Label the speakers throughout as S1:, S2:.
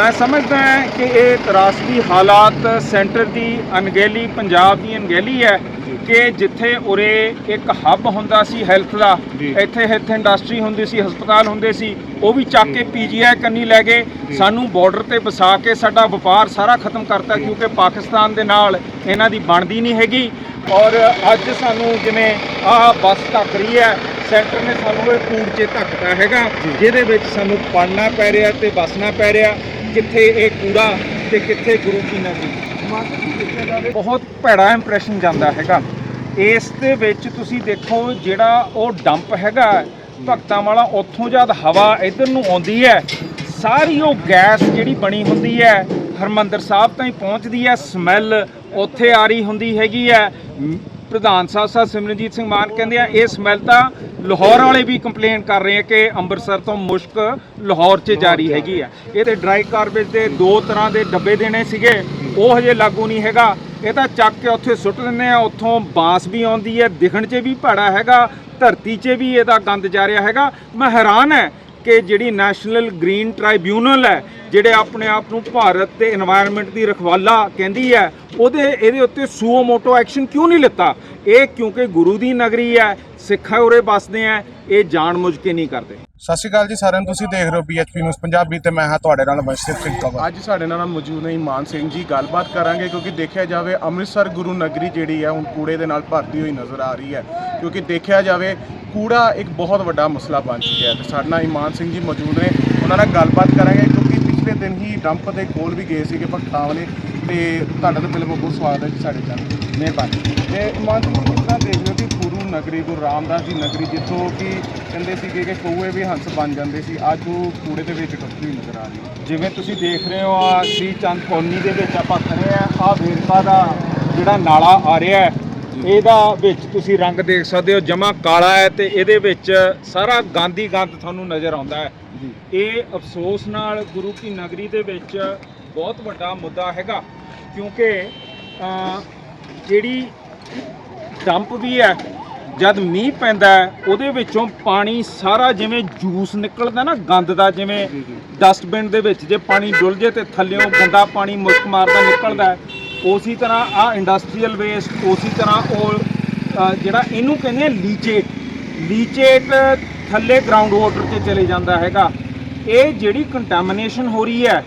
S1: ਮੈਂ ਸਮਝਦਾ ਹਾਂ ਕਿ ਇਹ ਤਰਾਸਦੀ ਹਾਲਾਤ ਸੈਂਟਰ ਦੀ ਅਣਗਹਿਲੀ ਪੰਜਾਬ ਦੀ ਅਣਗਹਿਲੀ ਹੈ ਕਿ ਜਿੱਥੇ ਉਰੇ ਇੱਕ ਹੱਬ ਹੁੰਦਾ ਸੀ ਹੈਲਥ ਦਾ। ਇੱਥੇ ਇੱਥੇ ਇੰਡਸਟਰੀ ਹੁੰਦੀ ਸੀ ਹਸਪਤਾਲ ਹੁੰਦੇ ਸੀ ਉਹ ਵੀ ਚੱਕ ਕੇ ਪੀਜੀਆਈ ਕੰਨੀ ਲੈ ਗਏ। ਸਾਨੂੰ ਬਾਰਡਰ ਤੇ ਵਸਾ ਕੇ ਸਾਡਾ ਵਪਾਰ ਸਾਰਾ ਖਤਮ ਕਰਤਾ ਕਿਉਂਕਿ ਪਾਕਿਸਤਾਨ ਦੇ ਨਾਲ ਇਹਨਾਂ ਦੀ ਬਣਦੀ ਨਹੀਂ ਹੈਗੀ। ਔਰ ਅੱਜ ਸਾਨੂੰ ਜਿਵੇਂ ਆਹ ਬੱਸ ਧੱਕ ਰਹੀ ਹੈ ਸੈਂਟਰ ਨੇ ਸਾਨੂੰ ਇਹ ਕੂੜ 'ਚ ਧੱਕਦਾ ਹੈਗਾ। ਜਿਹਦੇ ਵਿੱਚ ਸਾਨੂੰ ਪੜਨਾ ਪੈ ਰਿਹਾ ਤੇ ਵਸਣਾ ਪੈ ਰਿਹਾ। ਕਿੱਥੇ ਇਹ ਕੂੜਾ ਤੇ ਕਿੱਥੇ ਗੁਰੂ ਕੀ ਨਗਰੀ ਬਹੁਤ ਭੈੜਾ ਇੰਪ੍ਰੈਸ਼ਨ ਜਾਂਦਾ ਹੈਗਾ। ਇਸ ਦੇ ਵਿੱਚ ਤੁਸੀਂ ਦੇਖੋ ਜਿਹੜਾ ਉਹ ਡੰਪ ਹੈਗਾ, ਭਗਤਾਂ ਵਾਲਾ ਉੱਥੋਂ ਜਦ ਹਵਾ ਇਧਰ ਨੂੰ ਆਉਂਦੀ ਹੈ, ਸਾਰੀ ਉਹ ਗੈਸ ਜਿਹੜੀ ਬਣੀ ਹੁੰਦੀ ਹੈ, ਹਰਮੰਦਰ ਸਾਹਿਬ ਤਾਈਂ ਪਹੁੰਚਦੀ ਹੈ ਸਮੈਲ ਉੱਥੇ ਆ ਰਹੀ ਹੁੰਦੀ ਹੈਗੀ ਹੈ। ਪ੍ਰਧਾਨ ਸਾਹਿਬ ਸਾਹਿਬ ਸਿਮਰਨਜੀਤ ਸਿੰਘ ਮਾਨ ਕਹਿੰਦੇ ਆ ਇਹ ਸਮੈਲ ਤਾਂ ਲਾਹੌਰ ਵਾਲੇ ਵੀ ਕੰਪਲੇਨ ਕਰ ਰਹੇ ਆ ਕਿ ਅੰਮ੍ਰਿਤਸਰ ਤੋਂ ਮੁਸ਼ਕ ਲਾਹੌਰ 'ਚ ਜਾਰੀ ਹੈਗੀ ਆ। ਇਹ ਤੇ ਡਰਾਈ ਕਾਰਬੇਜ ਦੇ ਦੋ ਤਰ੍ਹਾਂ ਦੇ ਡੱਬੇ ਦੇਣੇ ਸੀਗੇ ਉਹ ਹਜੇ ਲਾਗੂ ਨਹੀਂ ਹੈਗਾ। ਇਹ ਤਾਂ ਚੱਕ ਕੇ ਉੱਥੇ ਸੁੱਟ ਦਿੰਦੇ ਆ ਉੱਥੋਂ ਬਾਂਸ ਵੀ ਆਉਂਦੀ ਹੈ ਦਿਖਣ 'ਚ ਵੀ ਭੜਾ ਹੈਗਾ ਧਰਤੀ 'ਚ ਵੀ ਇਹਦਾ ਗੰਦ ਜਾ ਰਿਹਾ ਹੈਗਾ। ਮੈਂ ਹੈਰਾਨ ਹੈ ਕਿ ਜਿਹੜੀ ਨੈਸ਼ਨਲ ਗ੍ਰੀਨ ਟ੍ਰਾਈਬਿਊਨਲ ਹੈ, ਜਿਹੜੇ ਆਪਣੇ ਆਪ ਨੂੰ ਭਾਰਤ ਤੇ এনवायरमेंट ਦੀ ਰਖਵਾਲਾ ਕਹਿੰਦੀ ਹੈ, ਉਹਦੇ, ਇਹਦੇ ਉੱਤੇ ਸੂਓ ਮੋਟੋ ਐਕਸ਼ਨ ਕਿਉਂ ਨਹੀਂ ਲਿੱਤਾ? ਇਹ ਕਿਉਂਕਿ ਗੁਰੂ ਦੀ ਨਗਰੀ ਹੈ, ਸਿੱਖਾਂ ਉਰੇ ਬਸਦੇ ਆ ਇਹ ਜਾਣ ਮੁਝ ਕੇ ਨਹੀਂ ਕਰਦੇ।
S2: ਸਤਿ ਸ਼੍ਰੀ ਅਕਾਲ ਜੀ ਸਾਰਿਆਂ ਨੂੰ, ਤੁਸੀਂ ਦੇਖ ਰਹੇ ਹੋ BHP ਨਿਊਜ਼ ਪੰਜਾਬੀ ਤੇ ਮੈਂ ਹਾਂ ਤੁਹਾਡੇ ਨਾਲ ਵੰਸ਼ਿਤ ਸਿੰਘ ਕੰਵਰ
S3: ਅੱਜ ਸਾਡੇ ਨਾਲ ਮੌਜੂਦ ਨੇ ਇਮਾਨ ਸਿੰਘ ਜੀ, ਗੱਲਬਾਤ ਕਰਾਂਗੇ ਕਿਉਂਕਿ ਦੇਖਿਆ ਜਾਵੇ ਅੰਮ੍ਰਿਤਸਰ ਗੁਰੂ ਨਗਰੀ ਜਿਹੜੀ ਹੈ, ਹੁਣ ਕੂੜੇ ਦੇ ਨਾਲ ਭਰਤੀ ਹੋਈ ਨਜ਼ਰ ਆ ਰਹੀ ਹੈ। ਕਿਉਂਕਿ ਦੇਖਿਆ ਜਾਵੇ, ਕੂੜਾ ਇੱਕ ਬਹੁਤ ਵੱਡਾ ਮਸਲਾ ਬਣ ਚੁੱਕਿਆ ਹੈ ਤੇ ਸਾਡੇ ਨਾਲ ਇਮਾਨ ਸਿੰਘ ਜੀ ਮੌਜੂਦ ਨੇ, ਉਹਨਾਂ ਨਾਲ ਗੱਲਬਾਤ ਕਰਾਂਗੇ ਕਿਉਂਕਿ ਪਿਛਲੇ ਦਿਨ ਹੀ ਡੰਪ ਦੇ ਕੋਲ ਵੀ ਗਏ ਸੀਗੇ ਭਗਤਾਂ ਵਾਲੇ ਤੇ ਤੁਹਾਡਾ ਤਾਂ ਪਹਿਲਾਂ ਬਹੁਤ ਸਵਾਗਤ ਹੈ ਜੀ ਸਾਡੇ ਚੈਨਲ ਮਿਹਰਬਾਨੀ। ਤੇ ਇਮਾਨ ਸਿੰਘ ਜੀ ਕਿਸ ਤਰ੍ਹਾਂ ਦੇਖਦੇ ਹੋ ਕਿ ਗੁਰੂ ਨਗਰੀ ਗੁਰੂ ਰਾਮਦਾਸ ਦੀ ਨਗਰੀ ਜਿੱਥੋਂ ਕਿ ਕਹਿੰਦੇ ਸੀਗੇ ਕਿ ਕਊਏ ਵੀ ਹੰਸ ਬਣ ਜਾਂਦੇ ਸੀ ਅੱਜ ਉਹ ਕੂੜੇ ਦੇ ਵਿੱਚ ਡੁੱਬਦੀ ਨਜ਼ਰ ਆ ਰਹੀ
S1: ਜਿਵੇਂ ਤੁਸੀਂ ਦੇਖ ਰਹੇ ਹੋ ਆ ਸ਼੍ਰੀ ਚੰਦ ਕੌਲੋਨੀ ਦੇ ਵਿੱਚ ਆਪਾਂ ਖੜੇ ਆ ਆ ਵੇਰਕਾ ਦਾ ਜਿਹੜਾ ਨਾਲਾ ਆ ਰਿਹਾ ਹੈ ਇਹਦਾ ਵਿੱਚ ਤੁਸੀਂ ਰੰਗ ਦੇਖ ਸਕਦੇ ਹੋ ਜਮਾ ਕਾਲਾ ਹੈ ਤੇ ਇਹਦੇ ਵਿੱਚ ਸਾਰਾ ਗਾਂਦੀ ਗੰਦ ਤੁਹਾਨੂੰ ਨਜ਼ਰ ਆਉਂਦਾ ਹੈ।
S3: ਜੀ।
S1: ਇਹ ਅਫਸੋਸ ਨਾਲ ਗੁਰੂ ਕੀ ਨਗਰੀ ਦੇ ਵਿੱਚ ਬਹੁਤ ਵੱਡਾ ਮੁੱਦਾ ਹੈਗਾ ਕਿਉਂਕਿ ਜਿਹੜੀ ਡੰਪ ਵੀ ਹੈ ਜਦ ਮੀਂਹ ਪੈਂਦਾ ਉਹਦੇ ਵਿੱਚੋਂ ਪਾਣੀ ਸਾਰਾ ਜਿਵੇਂ ਜੂਸ ਨਿਕਲਦਾ ਨਾ ਗੰਦ ਦਾ ਜਿਵੇਂ। ਡਸਟਬਿਨ ਦੇ ਵਿੱਚ ਜੇ ਪਾਣੀ ਡੁੱਲ ਜੇ ਤੇ ਥੱਲਿਓਂ ਗੰਦਾ ਪਾਣੀ ਮੁਸ਼ਕ ਮਾਰਦਾ ਨਿਕਲਦਾ ਉਸੇ ਤਰ੍ਹਾਂ ਆ ਇੰਡਸਟਰੀਅਲ ਵੇਸਟ ਉਸੇ ਤਰ੍ਹਾਂ ਉਹ ਜਿਹੜਾ ਇਹਨੂੰ ਕਹਿੰਦੇ ਆ ਲੀਚੇਟ ਲੀਚੇਟ ਥੱਲੇ ਗਰਾਊਂਡ ਵਾਟਰ 'ਚ ਚਲੇ ਜਾਂਦਾ ਹੈਗਾ ਇਹ ਜਿਹੜੀ ਕੰਟੈਮੀਨੇਸ਼ਨ ਹੋ ਰਹੀ ਹੈ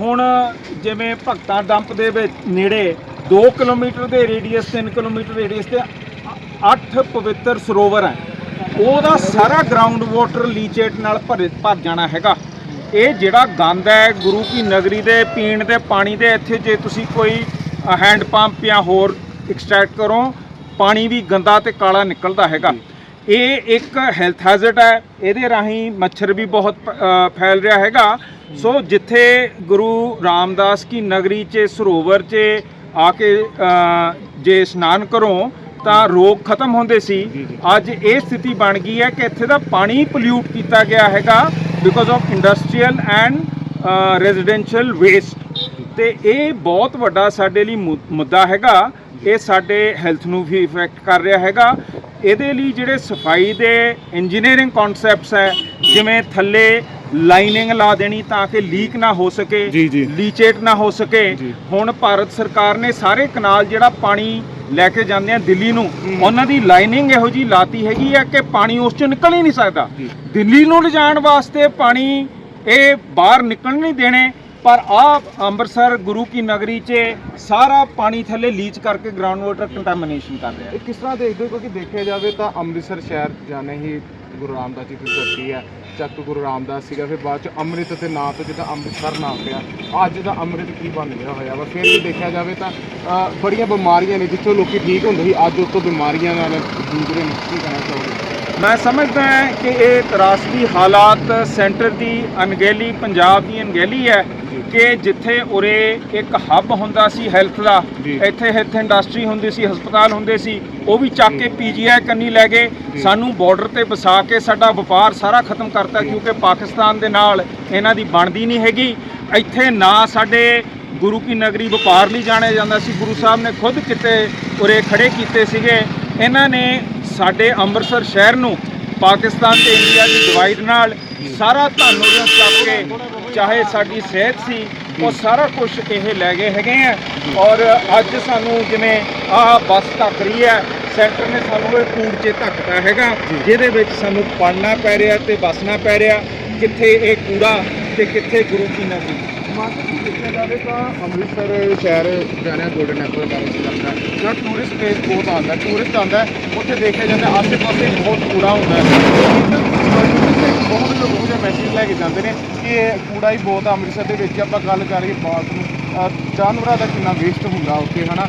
S1: ਹੁਣ ਜਿਵੇਂ ਭਗਤਾ ਡੰਪ ਦੇ ਵਿੱਚ ਨੇੜੇ 2 ਕਿਲੋਮੀਟਰ ਦੇ ਰੇਡੀਅਸ 3 ਕਿਲੋਮੀਟਰ ਰੇਡੀਅਸ ਤੇ 8 ਪਵਿੱਤਰ ਸਰੋਵਰ ਹੈ। ਉਹਦਾ ਸਾਰਾ ਗਰਾਊਂਡ ਵਾਟਰ ਲੀਚੇਟ ਨਾਲ ਭਰ ਭਰ ਜਾਣਾ ਹੈਗਾ। ਇਹ ਜਿਹੜਾ ਗੰਦ ਹੈ, ਗੁਰੂ ਕੀ ਨਗਰੀ ਦੇ ਪੀਣ ਦੇ ਪਾਣੀ ਦੇ, ਇੱਥੇ ਜੇ ਤੁਸੀਂ ਕੋਈ ਹੈਂਡ ਪੰਪ ਜਾਂ ਹੋਰ ਐਕਸਟ੍ਰੈਕਟ ਕਰੋ, ਪਾਣੀ ਵੀ ਗੰਦਾ ਤੇ ਕਾਲਾ ਨਿਕਲਦਾ ਹੈਗਾ। ਇਹ ਇੱਕ ਹੈਲਥ ਹੈਜ਼ਰਡ ਹੈ। ਇਹਦੇ ਰਾਹੀਂ ਮੱਛਰ ਵੀ ਬਹੁਤ ਫੈਲ ਰਿਹਾ ਹੈਗਾ। ਸੋ ਜਿੱਥੇ ਗੁਰੂ ਰਾਮਦਾਸ ਕੀ ਨਗਰੀ 'ਚ, ਸਰੋਵਰ 'ਚ ਆ ਕੇ ਜੇ ਇਸ਼ਨਾਨ ਕਰੋ ਤਾਂ ਰੋਗ ਖਤਮ ਹੁੰਦੇ ਸੀ। ਅੱਜ ਇਹ ਸਥਿਤੀ ਬਣ ਗਈ ਹੈ ਕਿ ਇੱਥੇ ਦਾ ਪਾਣੀ ਪੋਲਿਊਟ ਕੀਤਾ ਗਿਆ ਹੈਗਾ because of industrial and residential waste ਤੇ ਇਹ ਬਹੁਤ ਵੱਡਾ ਸਾਡੇ ਲਈ ਮੁੱਦਾ ਹੈਗਾ। ਇਹ ਸਾਡੇ ਹੈਲਥ ਨੂੰ ਵੀ ਇਫੈਕਟ ਕਰ ਰਿਹਾ ਹੈਗਾ। ਇਹਦੇ ਲਈ ਜਿਹੜੇ ਸਫ਼ਾਈ ਦੇ ਇੰਜੀਨੀਅਰਿੰਗ ਕਨਸੈਪਟਸ ਹੈ ਜਿਵੇਂ ਥੱਲੇ ਲਾਈਨਿੰਗ ਲਾ ਦੇਣੀ ਤਾਂ ਕਿ ਲੀਕ ਨਾ ਹੋ ਸਕੇ। ਲੀਚੇਟ ਨਾ ਹੋ ਸਕੇ। ਹੁਣ ਭਾਰਤ ਸਰਕਾਰ ਨੇ ਸਾਰੇ ਕਨਾਲ ਜਿਹੜਾ ਪਾਣੀ ਲੈ ਕੇ ਜਾਂਦੇ ਆ ਦਿੱਲੀ ਨੂੰ ਉਹਨਾਂ ਦੀ ਲਾਈਨਿੰਗ ਇਹੋ ਜੀ ਲਾਤੀ ਹੈਗੀ ਆ ਕਿ ਪਾਣੀ ਉਸ ਚੋਂ ਨਿਕਲ ਹੀ ਨਹੀਂ ਸਕਦਾ। ਦਿੱਲੀ ਨੂੰ ਲਿਜਾਣ ਵਾਸਤੇ ਪਾਣੀ ਇਹ ਬਾਹਰ ਨਿਕਲਣ ਨਹੀਂ ਦੇਣੇ ਪਰ ਆ ਅੰਮ੍ਰਿਤਸਰ ਗੁਰੂ ਕੀ ਨਗਰੀ 'ਚ ਸਾਰਾ ਪਾਣੀ ਥੱਲੇ ਲੀਚ ਕਰਕੇ ਗਰਾਊਂਡ ਵਾਟਰ ਕੰਟੈਮੀਨੇਸ਼ਨ ਕਰ ਰਿਹਾ
S3: ਕਿਸ ਤਰ੍ਹਾਂ ਦੇਖਦੇ ਹੋ ਕਿਉਂਕਿ ਦੇਖਿਆ ਜਾਵੇ ਤਾਂ ਅੰਮ੍ਰਿਤਸਰ ਸ਼ਹਿਰ ਜਾਣੇ ਹੀ ਗੁਰੂ ਰਾਮਦਾਸ ਜੀ ਦੀ ਧਰਤੀ ਹੈ ਚੱਕ ਗੁਰੂ ਰਾਮਦਾਸ ਸੀਗਾ ਫਿਰ ਬਾਅਦ ਚ ਅੰਮ੍ਰਿਤ ਤੇ ਨਾਂ ਤੋਂ ਜਿੱਦਾਂ ਅੰਮ੍ਰਿਤਸਰ ਨਾਮ ਪਿਆ ਅੱਜ ਦਾ ਅੰਮ੍ਰਿਤ ਕੀ ਬਣ ਗਿਆ ਹੋਇਆ ਵਾ? ਫਿਰ ਵੀ ਦੇਖਿਆ ਜਾਵੇ ਤਾਂ ਅ, ਬੜੀਆਂ ਬਿਮਾਰੀਆਂ ਨੇ ਜਿੱਥੋਂ ਲੋਕੀ ਠੀਕ ਹੁੰਦੇ ਸੀ ਅੱਜ ਉੱਥੋਂ ਬਿਮਾਰੀਆਂ ਨਾਲ ਜੂਝ ਰਹੇ ਨੇ ਕੀ ਕਹਿਣਾ ਚਾਹੋਗੇ?
S1: ਮੈਂ ਸਮਝਦਾ ਹਾਂ ਕਿ ਇਹ ਤਰਾਸਦੀ ਹਾਲਾਤ ਸੈਂਟਰ ਦੀ ਅਣਗਹਿਲੀ ਪੰਜਾਬ ਦੀ ਅਣਗਹਿਲੀ ਹੈ। ਕਿ ਜਿੱਥੇ ਉਰੇ ਇੱਕ ਹੱਬ ਹੁੰਦਾ ਸੀ ਹੈਲਥ ਦਾ। ਇੱਥੇ ਇੱਥੇ ਇੰਡਸਟਰੀ ਹੁੰਦੀ ਸੀ ਹਸਪਤਾਲ ਹੁੰਦੇ ਸੀ ਉਹ ਵੀ ਚੱਕ ਕੇ ਪੀਜੀਆਈ ਕੰਨੀ ਲੈ ਗਏ। ਸਾਨੂੰ ਬਾਰਡਰ ਤੇ ਵਸਾ ਕੇ ਸਾਡਾ ਵਪਾਰ ਸਾਰਾ ਖਤਮ ਕਰਤਾ ਕਿਉਂਕਿ ਪਾਕਿਸਤਾਨ ਦੇ ਨਾਲ ਇਹਨਾਂ ਦੀ ਬਣਦੀ ਨਹੀਂ ਹੈਗੀ। ਇੱਥੇ ਨਾ ਸਾਡੇ ਗੁਰੂ ਕੀ ਨਗਰੀ ਵਪਾਰ ਲਈ ਜਾਣਿਆ ਜਾਂਦਾ ਸੀ। ਗੁਰੂ ਸਾਹਿਬ ਨੇ ਖੁਦ ਕਿਤੇ ਉਰੇ ਖੜੇ ਕੀਤੇ ਸੀਗੇ। ਇਹਨਾਂ ਨੇ ਸਾਡੇ ਅੰਮ੍ਰਿਤਸਰ ਸ਼ਹਿਰ ਨੂੰ ਪਾਕਿਸਤਾਨ ਤੇ ਇੰਡੀਆ ਦੀ ਡਿਵਾਈਡ ਨਾਲ ਸਾਰਾ ਧਨ ਉਰੇ ਚੱਕ ਕੇ ਚਾਹੇ ਸਾਡੀ ਸਿਹਤ ਸੀ ਉਹ ਸਾਰਾ ਕੁਝ ਇਹ ਲੈ ਗਏ ਹੈਗੇ ਆ। ਔਰ ਅੱਜ ਸਾਨੂੰ ਜਿਵੇਂ ਆਹ ਬੱਸ ਧੱਕ ਰਹੀ ਹੈ ਸੈਂਟਰ ਨੇ ਸਾਨੂੰ ਇਹ ਕੂੜ 'ਚ ਧੱਕਦਾ ਹੈਗਾ। ਜਿਹਦੇ ਵਿੱਚ ਸਾਨੂੰ ਪੜਨਾ ਪੈ ਰਿਹਾ ਤੇ ਬਸਣਾ ਪੈ ਰਿਹਾ ਕਿੱਥੇ ਇਹ ਕੂੜਾ ਤੇ ਕਿੱਥੇ ਗੁਰੂ ਕੀ
S3: ਵਿੱਚ ਦੇਖਿਆ ਜਾਵੇ ਤਾਂ ਅੰਮ੍ਰਿਤਸਰ ਸ਼ਹਿਰ ਜਾਣਿਆ 골ਡਨ ਟੈਂਪਲ ਦਾ ਵਿੱਚ ਲੱਗਦਾ ਹੈ। ਜਿਹੜਾ ਟੂਰਿਸਟ ਪਲੇਸ ਬਹੁਤ ਆਉਂਦਾ ਟੂਰਿਸਟ ਆਉਂਦਾ ਉੱਥੇ ਦੇਖਿਆ ਜਾਂਦਾ ਆਸੇ ਪਾਸੇ ਬਹੁਤ ਕੂੜਾ ਹੁੰਦਾ ਹੈ। ਬਹੁਤ ਲੋਕ ਉਹ ਜਿਹਾ ਮੈਸੇਜ ਲੈ ਕੇ ਜਾਂਦੇ ਨੇ ਕਿ ਇਹ ਕੂੜਾ ਹੀ ਬਹੁਤ ਆ ਅੰਮ੍ਰਿਤਸਰ ਦੇ ਵਿੱਚ ਆਪਾਂ ਗੱਲ ਕਰੀਏ ਬਾਥਰੂਮ ਅਹ ਜਾਨਵਰਾਂ ਦਾ ਕਿੰਨਾ ਵੇਸਟ ਹੁੰਦਾ ਉੱਥੇ ਹਨਾ?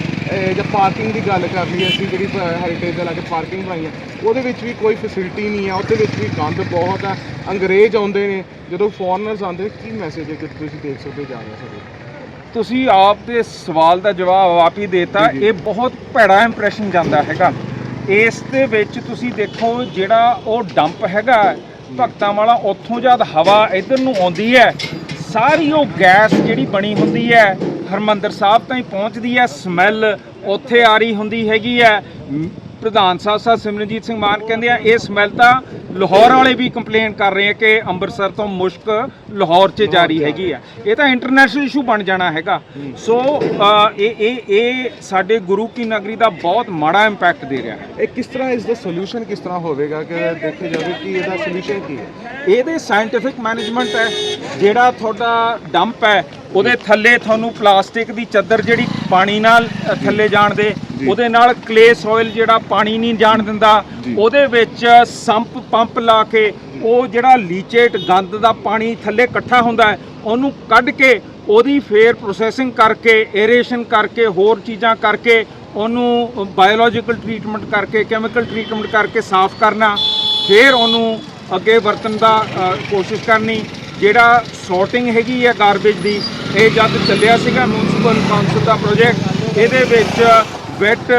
S3: ਜੇ ਪਾਰਕਿੰਗ ਦੀ ਗੱਲ ਕਰ ਲਈਏ ਅਸੀਂ ਜਿਹੜੀ ਹੈਰੀਟੇਜ ਦੇ ਲਾਗੇ ਪਾਰਕਿੰਗ ਬਣਾਈ ਹੈ ਉਹਦੇ ਵਿੱਚ ਵੀ ਕੋਈ ਫੈਸਿਲਿਟੀ ਨਹੀਂ ਹੈ ਉਹਦੇ ਵਿੱਚ ਵੀ ਗੰਦ ਬਹੁਤ ਹੈ ਅੰਗਰੇਜ਼ ਆਉਂਦੇ ਨੇ ਜਦੋਂ ਫੋਰਨਰਸ ਆਉਂਦੇ ਨੇ ਕੀ ਮੈਸੇਜ ਹੈ ਕਿ ਤੁਸੀਂ ਦੇਖ ਸਕਦੇ ਜਾ ਰਿਹਾ ਸਾਡੇ
S1: ਤੁਸੀਂ ਆਪ ਦੇ ਸਵਾਲ ਦਾ ਜਵਾਬ ਆਪ ਹੀ ਦੇਤਾ। ਇਹ ਬਹੁਤ ਭੈੜਾ ਇੰਪ੍ਰੈਸ਼ਨ ਜਾਂਦਾ ਹੈਗਾ। ਇਸ ਦੇ ਵਿੱਚ ਤੁਸੀਂ ਦੇਖੋ ਜਿਹੜਾ ਉਹ ਡੰਪ ਹੈਗਾ ਭਗਤਾਂ ਵਾਲਾ ਉੱਥੋਂ ਜਦ ਹਵਾ ਇਧਰ ਨੂੰ ਆਉਂਦੀ ਹੈ, ਸਾਰੀ ਉਹ ਗੈਸ ਜਿਹੜੀ ਬਣੀ ਹੁੰਦੀ ਹੈ, ਹਰਮੰਦਰ ਸਾਹਿਬ ਤਾਈਂ ਪਹੁੰਚਦੀ ਹੈ ਸਮੈਲ ਉੱਥੇ ਆ ਰਹੀ ਹੁੰਦੀ ਹੈਗੀ ਹੈ। ਪ੍ਰਧਾਨ ਸਾਹਿਬ ਸਾਹਿਬ ਸਿਮਰਨਜੀਤ ਸਿੰਘ ਮਾਨ ਕਹਿੰਦੇ ਆ ਇਹ ਸਮੈਲ ਤਾਂ ਲਾਹੌਰ ਵਾਲੇ ਵੀ ਕੰਪਲੇਨ ਕਰ ਰਹੇ ਆ ਕਿ ਅੰਮ੍ਰਿਤਸਰ ਤੋਂ ਮੁਸ਼ਕ ਲਾਹੌਰ 'ਚ ਜਾਰੀ ਹੈਗੀ ਆ। ਇਹ ਤਾਂ ਇੰਟਰਨੈਸ਼ਨਲ ਇਸ਼ੂ ਬਣ ਜਾਣਾ ਹੈਗਾ। ਸੋ ਇਹ ਇਹ ਇਹ ਸਾਡੇ ਗੁਰੂ ਕੀ ਨਗਰੀ ਦਾ ਬਹੁਤ ਮਾੜਾ ਇੰਪੈਕਟ ਦੇ ਰਿਹਾ ਹੈ।
S3: ਇਹ ਕਿਸ ਤਰ੍ਹਾਂ ਇਸ ਦਾ ਸੋਲੂਸ਼ਨ ਕਿਸ ਤਰ੍ਹਾਂ ਹੋਵੇਗਾ ਕਿ ਦੇਖਿਆ ਜਾਵੇ ਕਿ ਇਹਦਾ ਸੋਲੂਸ਼ਨ ਕੀ ਹੈ?
S1: ਇਹਦੇ ਸਾਇੰਟੀਫਿਕ ਮੈਨੇਜਮੈਂਟ ਹੈ ਜਿਹੜਾ ਤੁਹਾਡਾ ਡੰਪ ਹੈ ਉਹਦੇ ਥੱਲੇ ਤੁਹਾਨੂੰ ਪਲਾਸਟਿਕ ਦੀ ਚੱਦਰ ਜਿਹੜੀ ਪਾਣੀ ਨਾਲ ਥੱਲੇ ਜਾਣ ਦੇ ਉਹਦੇ ਨਾਲ ਕਲੇ ਸੋਇਲ ਜਿਹੜਾ ਪਾਣੀ ਨਹੀਂ ਜਾਣ ਦਿੰਦਾ ਉਹਦੇ ਵਿੱਚ ਸੰਪ ਪੰਪ ਲਾ ਕੇ ਉਹ ਜਿਹੜਾ ਲੀਚੇਟ ਗੰਦ ਦਾ ਪਾਣੀ ਥੱਲੇ ਇਕੱਠਾ ਹੁੰਦਾ ਹੈ ਉਹਨੂੰ ਕੱਢ ਕੇ ਉਹਦੀ ਫੇਰ ਪ੍ਰੋਸੈਸਿੰਗ ਕਰਕੇ ਏਰੇਸ਼ਨ ਕਰਕੇ ਹੋਰ ਚੀਜ਼ਾਂ ਕਰਕੇ ਉਹਨੂੰ ਬਾਇਓਲੋਜੀਕਲ ਟ੍ਰੀਟਮੈਂਟ ਕਰਕੇ ਕੈਮੀਕਲ ਟ੍ਰੀਟਮੈਂਟ ਕਰਕੇ ਸਾਫ਼ ਕਰਨਾ ਫਿਰ ਉਹਨੂੰ ਅੱਗੇ ਵਰਤਣ ਦਾ ਕੋਸ਼ਿਸ਼ ਕਰਨੀ। ਜਿਹੜਾ ਸੌਰਟਿੰਗ ਹੈਗੀ ਹੈ ਗਾਰਬੇਜ ਦੀ ਇਹ ਜਦ ਚੱਲਿਆ ਸੀਗਾ ਮਿਊਨਿਸਪਲ ਕਾਉਂਸਲ ਦਾ ਪ੍ਰੋਜੈਕਟ ਇਹਦੇ ਵਿੱਚ ਵੈਟ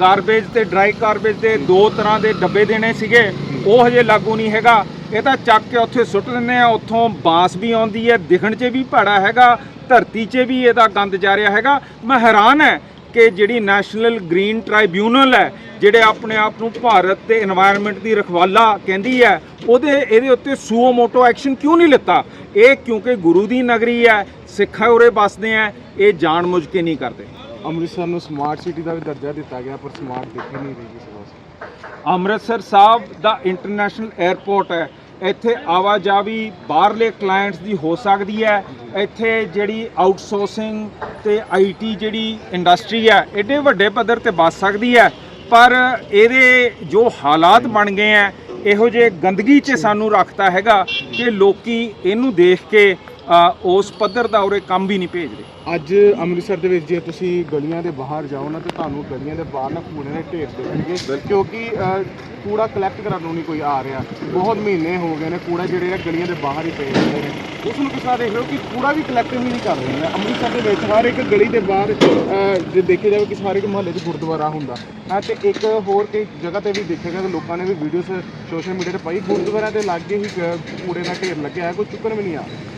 S1: ਗਾਰਬੇਜ ਤੇ ਡਰਾਈ ਗਾਰਬੇਜ ਦੇ ਦੋ ਤਰ੍ਹਾਂ ਦੇ ਡੱਬੇ ਦੇਣੇ ਸੀਗੇ। ਉਹ ਹਜੇ ਲਾਗੂ ਨਹੀਂ ਹੈਗਾ। ਇਹ ਤਾਂ ਚੱਕ ਕੇ ਉੱਥੇ ਸੁੱਟ ਦਿੰਨੇ ਆ। ਉੱਥੋਂ ਬਾਸ ਵੀ ਆਉਂਦੀ ਹੈ, ਦਿਖਣ 'ਚ ਵੀ ਭਾੜਾ ਹੈਗਾ, ਧਰਤੀ 'ਚ ਵੀ ਇਹਦਾ ਗੰਦ ਜਾ ਰਿਹਾ ਹੈਗਾ। ਮੈਂ ਹੈਰਾਨ ਹੈ ਕਿ ਜਿਹੜੀ ਨੈਸ਼ਨਲ ਗ੍ਰੀਨ ਟ੍ਰਾਈਬਿਊਨਲ ਹੈ, ਜਿਹੜੇ ਆਪਣੇ ਆਪ ਨੂੰ ਭਾਰਤ ਤੇ এনवायरमेंट ਦੀ ਰਖਵਾਲਾ ਕਹਿੰਦੀ ਹੈ, ਉਹਦੇ ਇਹਦੇ ਉੱਤੇ ਸੂਓ ਮੋਟੋ ਐਕਸ਼ਨ ਕਿਉਂ ਨਹੀਂ ਲਿੱਤਾ? ਇਹ ਕਿਉਂਕਿ ਗੁਰੂ ਦੀ ਨਗਰੀ ਹੈ, ਸਿੱਖਾਂ ਉਰੇ ਬਸਦੇ ਆ, ਇਹ ਜਾਣ ਮੁਝ ਕੇ ਨਹੀਂ ਕਰਦੇ।
S3: ਅੰਮ੍ਰਿਤਸਰ ਨੂੰ ਸਮਾਰਟ ਸਿਟੀ ਦਾ ਵੀ ਦਰਜਾ ਦਿੱਤਾ ਗਿਆ, ਪਰ ਸਮਾਰਟ ਦਿਖ ਨਹੀਂ ਰਹੀ ਇਸ ਵਾਸਤੇ
S1: ਅੰਮ੍ਰਿਤਸਰ ਸਾਹਿਬ ਦਾ ਇੰਟਰਨੈਸ਼ਨਲ 에ਅਰਪੋਰਟ ਹੈ। ਇੱਥੇ ਆਵਾਜਾਵੀ ਬਾਹਰਲੇ ਕਲਾਇੰਟਸ ਦੀ ਹੋ ਸਕਦੀ ਹੈ। ਇੱਥੇ ਜਿਹੜੀ ਆਊਟਸੋਰਸਿੰਗ ਤੇ ਆਈਟੀ ਜਿਹੜੀ ਇੰਡਸਟਰੀ ਹੈ ਐਡੇ ਵੱਡੇ ਪੱਧਰ ਤੇ ਵੱਸ ਸਕਦੀ ਹੈ। ਪਰ ਇਹਦੇ ਜੋ ਹਾਲਾਤ ਬਣ ਗਏ ਆ ਇਹੋ ਜਿਹੇ ਗੰਦਗੀ 'ਚ ਸਾਨੂੰ ਰੱਖਤਾ ਹੈਗਾ ਕਿ ਲੋਕੀ ਇਹਨੂੰ ਦੇਖ ਕੇ ਉਸ ਪੱਧਰ ਦਾ ਉਰੇ ਕੰਮ ਵੀ ਨਹੀਂ ਭੇਜਦੇ
S3: ਅੱਜ ਅੰਮ੍ਰਿਤਸਰ ਦੇ ਵਿੱਚ ਜੇ ਤੁਸੀਂ ਗਲੀਆਂ ਦੇ ਬਾਹਰ ਜਾਓ ਨਾ ਤੇ ਤੁਹਾਨੂੰ ਗਲੀਆਂ ਦੇ ਬਾਹਰ ਨਾ ਕੂੜੇ ਦੇ ਢੇਰ ਦੇਖਣਗੇ। ਕਿਉਂਕਿ ਕੂੜਾ ਕਲੈਕਟ ਕਰਨ ਨੂੰ ਨਹੀਂ ਕੋਈ ਆ ਰਿਹਾ। ਬਹੁਤ ਮਹੀਨੇ ਹੋ ਗਏ ਨੇ ਕੂੜਾ ਜਿਹੜੇ ਆ ਗਲੀਆਂ ਦੇ ਬਾਹਰ ਹੀ ਪਏ ਹੁੰਦੇ ਨੇ। ਉਸ ਨੂੰ ਕਿਸ ਤਰ੍ਹਾਂ ਦੇਖ ਲਓ ਕਿ ਕੂੜਾ ਵੀ ਕਲੈਕਟ ਹੀ ਨਹੀਂ ਕਰ ਰਹੇ ਨੇ। ਅੰਮ੍ਰਿਤਸਰ ਦੇ ਵਿੱਚ ਹਰ ਇੱਕ ਗਲੀ ਦੇ ਬਾਹਰ ਜੇ ਦੇਖਿਆ ਜਾਵੇ ਕਿ ਸਾਰੇ ਇੱਕ ਮੁਹੱਲੇ 'ਚ ਗੁਰਦੁਆਰਾ ਹੁੰਦਾ। ਹੈ ਤੇ ਇੱਕ ਹੋਰ ਕਈ ਜਗ੍ਹਾ ਤੇ ਵੀ ਦੇਖਿਆ ਗਿਆ ਕਿ ਲੋਕਾਂ ਨੇ ਵੀ ਵੀਡੀਓਜ਼ ਸੋਸ਼ਲ ਮੀਡੀਆ ਤੇ ਪਾਈ। ਗੁਰਦੁਆਰਾ ਦੇ ਲਾਗੇ ਹੀ ਕੂੜੇ ਦਾ ਢੇਰ ਲੱਗਿਆ ਹੈ ਕੋਈ ਚੁੱਕਣ ਵੀ ਨਹੀਂ ਆ ਰਿਹਾ।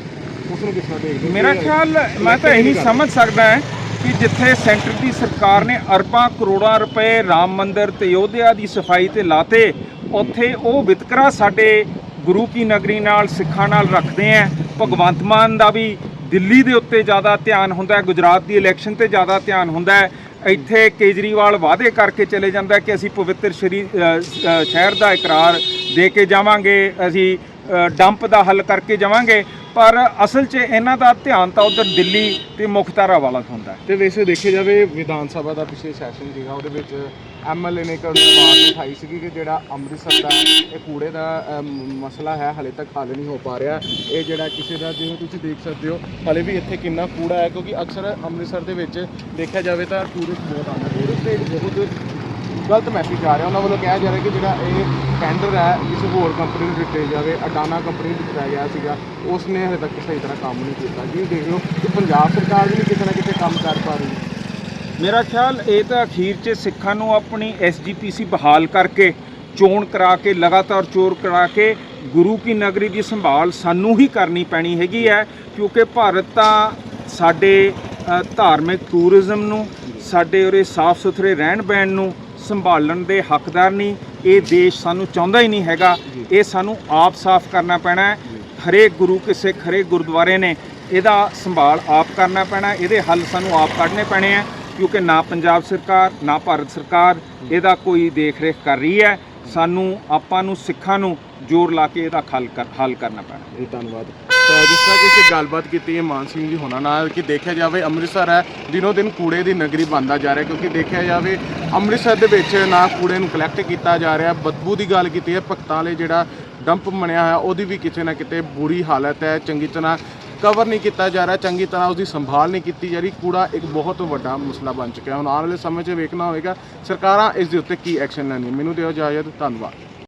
S3: ਉਸ ਨੂੰ ਕਿਸ ਤਰ੍ਹਾਂ ਦੇਖਦੇ ਹੋ?
S1: ਮੇਰਾ ਖਿਆਲ ਮੈਂ ਤਾਂ ਇਹੀ ਸਮਝ ਸਕਦਾ ਹੈ ਕਿ ਜਿੱਥੇ ਸੈਂਟਰ ਦੀ ਸਰਕਾਰ ਨੇ ਅਰਬਾਂ ਕਰੋੜਾਂ ਰੁਪਏ ਰਾਮ ਮੰਦਿਰ ਤੇ ਯੋਧਿਆ ਦੀ ਸਫ਼ਾਈ ਤੇ ਲਾਤੇ ਉੱਥੇ ਉਹ ਵਿਤਕਰਾ ਸਾਡੇ ਗੁਰੂ ਕੀ ਨਗਰੀ ਨਾਲ ਸਿੱਖਾਂ ਨਾਲ ਰੱਖਦੇ ਹੈ ਭਗਵੰਤ ਮਾਨ ਦਾ ਵੀ ਦਿੱਲੀ ਦੇ ਉੱਤੇ ਜ਼ਿਆਦਾ ਧਿਆਨ ਹੁੰਦਾ ਹੈ ਗੁਜਰਾਤ ਦੀ ਇਲੈਕਸ਼ਨ ਤੇ ਜ਼ਿਆਦਾ ਧਿਆਨ ਹੁੰਦਾ ਹੈ। ਇੱਥੇ ਕੇਜਰੀਵਾਲ ਵਾਅਦੇ ਕਰਕੇ ਚਲੇ ਜਾਂਦਾ ਹੈ ਕਿ ਅਸੀਂ ਪਵਿੱਤਰ ਸਰੀ ਅ, ਅ, ਸ਼ਹਿਰ ਦਾ ਇਕਰਾਰ ਦੇ ਕੇ ਜਾਵਾਂਗੇ ਅਸੀਂ ਅ, ਡੰਪ ਦਾ ਹੱਲ ਕਰਕੇ ਜਾਵਾਂਗੇ। ਪਰ ਅਸਲ 'ਚ ਇਹਨਾਂ ਦਾ ਧਿਆਨ ਤਾਂ ਉਧਰ ਦਿੱਲੀ ਤੇ ਮੁਖਤਾਰਾ ਵਾਲਾ ਹੁੰਦਾ ਹੈ।
S3: ਤੇ ਵੈਸੇ ਦੇਖਿਆ ਜਾਵੇ ਵਿਧਾਨ ਸਭਾ ਦਾ ਪਿਛਲੇ ਸੈਸ਼ਨ ਸੀਗਾ, ਉਹਦੇ ਵਿੱਚ ਐਮਐਲਏ ਨੇ ਇੱਕ ਆਵਾਜ਼ ਉਠਾਈ ਸੀਗੀ ਕਿ ਜਿਹੜਾ ਅੰਮ੍ਰਿਤਸਰ ਦਾ ਇਹ ਕੂੜੇ ਦਾ ਮਸਲਾ ਹੈ, ਹਲੇ ਤੱਕ ਹੱਲ ਨਹੀਂ ਹੋ ਪਾ ਰਿਹਾ। ਇਹ ਜਿਹੜਾ ਕਿਸੇ ਦਾ, ਜਿਵੇਂ ਤੁਸੀਂ ਦੇਖ ਸਕਦੇ ਹੋ, ਹਲੇ ਵੀ ਇੱਥੇ ਕਿੰਨਾ ਕੂੜਾ ਹੈ, ਕਿਉਂਕਿ ਅਕਸਰ ਅੰਮ੍ਰਿਤਸਰ ਦੇ ਵਿੱਚ ਦੇਖਿਆ ਜਾਵੇ ਤਾਂ ਟੂਰਿਸਟ ਬਹੁਤ ਆਉਂਦੇ ਟੂਰਿਸਟ ਦੇ ਬਹੁਤ ਗਲਤ ਮੈਸੇਜ ਆ ਰਿਹਾ। ਉਹਨਾਂ ਵੱਲੋਂ ਕਿਹਾ ਜਾ ਰਿਹਾ ਕਿ ਜਿਹੜਾ ਇਹ ਟੈਂਡਰ ਹੈ ਕਿਸੇ ਹੋਰ ਕੰਪਨੀ ਨੂੰ ਦਿੱਤੇ ਜਾਵੇ ਅਡਾਨਾ ਕੰਪਨੀ ਨੂੰ ਦਿੱਤਾ ਗਿਆ ਸੀਗਾ। ਉਸ ਨੇ ਹਲੇ ਤੱਕ ਸਹੀ ਤਰ੍ਹਾਂ ਕੰਮ ਨਹੀਂ ਕੀਤਾ। ਜੀ, ਦੇਖ ਲਓ ਕਿ ਪੰਜਾਬ ਸਰਕਾਰ ਵੀ ਕਿਤੇ ਨਾ ਕਿਤੇ ਕੰਮ ਕਰ ਪਾ ਰਹੀ।
S1: ਮੇਰਾ ਖਿਆਲ, ਇਹ ਤਾਂ ਅਖੀਰ 'ਚ ਸਿੱਖਾਂ ਨੂੰ ਆਪਣੀ ਐਸਜੀਪੀਸੀ ਬਹਾਲ ਕਰਕੇ, ਚੋਣ ਕਰਾ ਕੇ, ਲਗਾਤਾਰ ਚੋਰ ਕਰਾ ਕੇ, ਗੁਰੂ ਕੀ ਨਗਰੀ ਦੀ ਸੰਭਾਲ ਸਾਨੂੰ ਹੀ ਕਰਨੀ ਪੈਣੀ ਹੈਗੀ ਹੈ, ਕਿਉਂਕਿ ਭਾਰਤ ਤਾਂ ਸਾਡੇ ਧਾਰਮਿਕ ਟੂਰਿਜ਼ਮ ਨੂੰ, ਸਾਡੇ ਉਰੇ ਸਾਫ਼ ਸੁਥਰੇ ਰਹਿਣ ਬਹਿਣ ਨੂੰ ਸੰਭਾਲਣ ਦੇ ਹੱਕਦਾਰ ਨਹੀਂ ਇਹ ਦੇਸ਼ ਸਾਨੂੰ ਚਾਹੁੰਦਾ ਹੀ ਨਹੀਂ ਹੈਗਾ। ਇਹ ਸਾਨੂੰ ਆਪ ਸਾਫ਼ ਕਰਨਾ ਪੈਣਾ ਹੈ। ਹਰੇਕ ਗੁਰੂ ਕੇ ਸਿੱਖ ਹਰੇਕ ਗੁਰਦੁਆਰੇ ਨੇ ਇਹਦਾ ਸੰਭਾਲ ਆਪ ਕਰਨਾ ਪੈਣਾ ਇਹਦੇ ਹੱਲ ਸਾਨੂੰ ਆਪ ਕੱਢਣੇ ਪੈਣੇ ਆ ਕਿਉਂਕਿ ਨਾ ਪੰਜਾਬ ਸਰਕਾਰ ਨਾ ਭਾਰਤ ਸਰਕਾਰ ਇਹਦਾ ਕੋਈ ਦੇਖ ਰੇਖ ਕਰ ਰਹੀ ਹੈ। ਸਾਨੂੰ ਆਪਾਂ ਨੂੰ ਸਿੱਖਾਂ ਨੂੰ ਜ਼ੋਰ ਲਾ ਕੇ ਇਹਦਾ ਹੱਲ ਕਰ ਹੱਲ ਕਰਨਾ ਪੈਣਾ
S3: ਜੀ ਧੰਨਵਾਦ। ਜਿਸ ਤਰ੍ਹਾਂ ਕਿ ਅਸੀਂ ਗੱਲਬਾਤ ਕੀਤੀ ਹੈ ਮਾਨ ਸਿੰਘ ਜੀ ਹੋਣਾ ਨਾਲ ਕਿ ਦੇਖਿਆ ਜਾਵੇ ਅੰਮ੍ਰਿਤਸਰ ਹੈ, ਦਿਨੋ ਦਿਨ ਕੂੜੇ ਦੀ ਨਗਰੀ ਬਣਦਾ ਜਾ ਰਿਹਾ ਕਿਉਂਕਿ ਦੇਖਿਆ ਜਾਵੇ ਅੰਮ੍ਰਿਤਸਰ ਦੇ ਵਿੱਚ ਨਾ ਕੂੜੇ ਨੂੰ ਕਲੈਕਟ ਕੀਤਾ ਜਾ ਰਿਹਾ, ਬਦਬੂ ਦੀ ਗੱਲ ਕੀਤੀ ਹੈ, ਭਗਤਾਂ ਵਾਲੇ ਜਿਹੜਾ ਡੰਪ ਬਣਿਆ ਹੋਇਆ, ਉਹਦੀ ਵੀ ਕਿਤੇ ਨਾ ਕਿਤੇ ਬੁਰੀ ਹਾਲਤ ਹੈ, ਚੰਗੀ ਤਰ੍ਹਾਂ ਕਵਰ ਨਹੀਂ ਕੀਤਾ ਜਾ ਰਿਹਾ, ਚੰਗੀ ਤਰ੍ਹਾਂ ਉਹਦੀ ਸੰਭਾਲ ਨਹੀਂ ਕੀਤੀ ਜਾ ਰਹੀ, ਕੂੜਾ ਇੱਕ ਬਹੁਤ ਵੱਡਾ ਮਸਲਾ ਬਣ ਚੁੱਕਿਆ ਹੁਣ ਆਉਣ ਵਾਲੇ ਸਮੇਂ 'ਚ ਵੇਖਣਾ ਹੋਵੇਗਾ, ਸਰਕਾਰਾਂ ਇਸ ਦੇ ਉੱਤੇ ਕੀ ਐਕਸ਼ਨ ਲੈਣੀ ਮੈਨੂੰ ਦਿਓ ਇਜਾਜ਼ਤ, ਧੰਨਵਾਦ।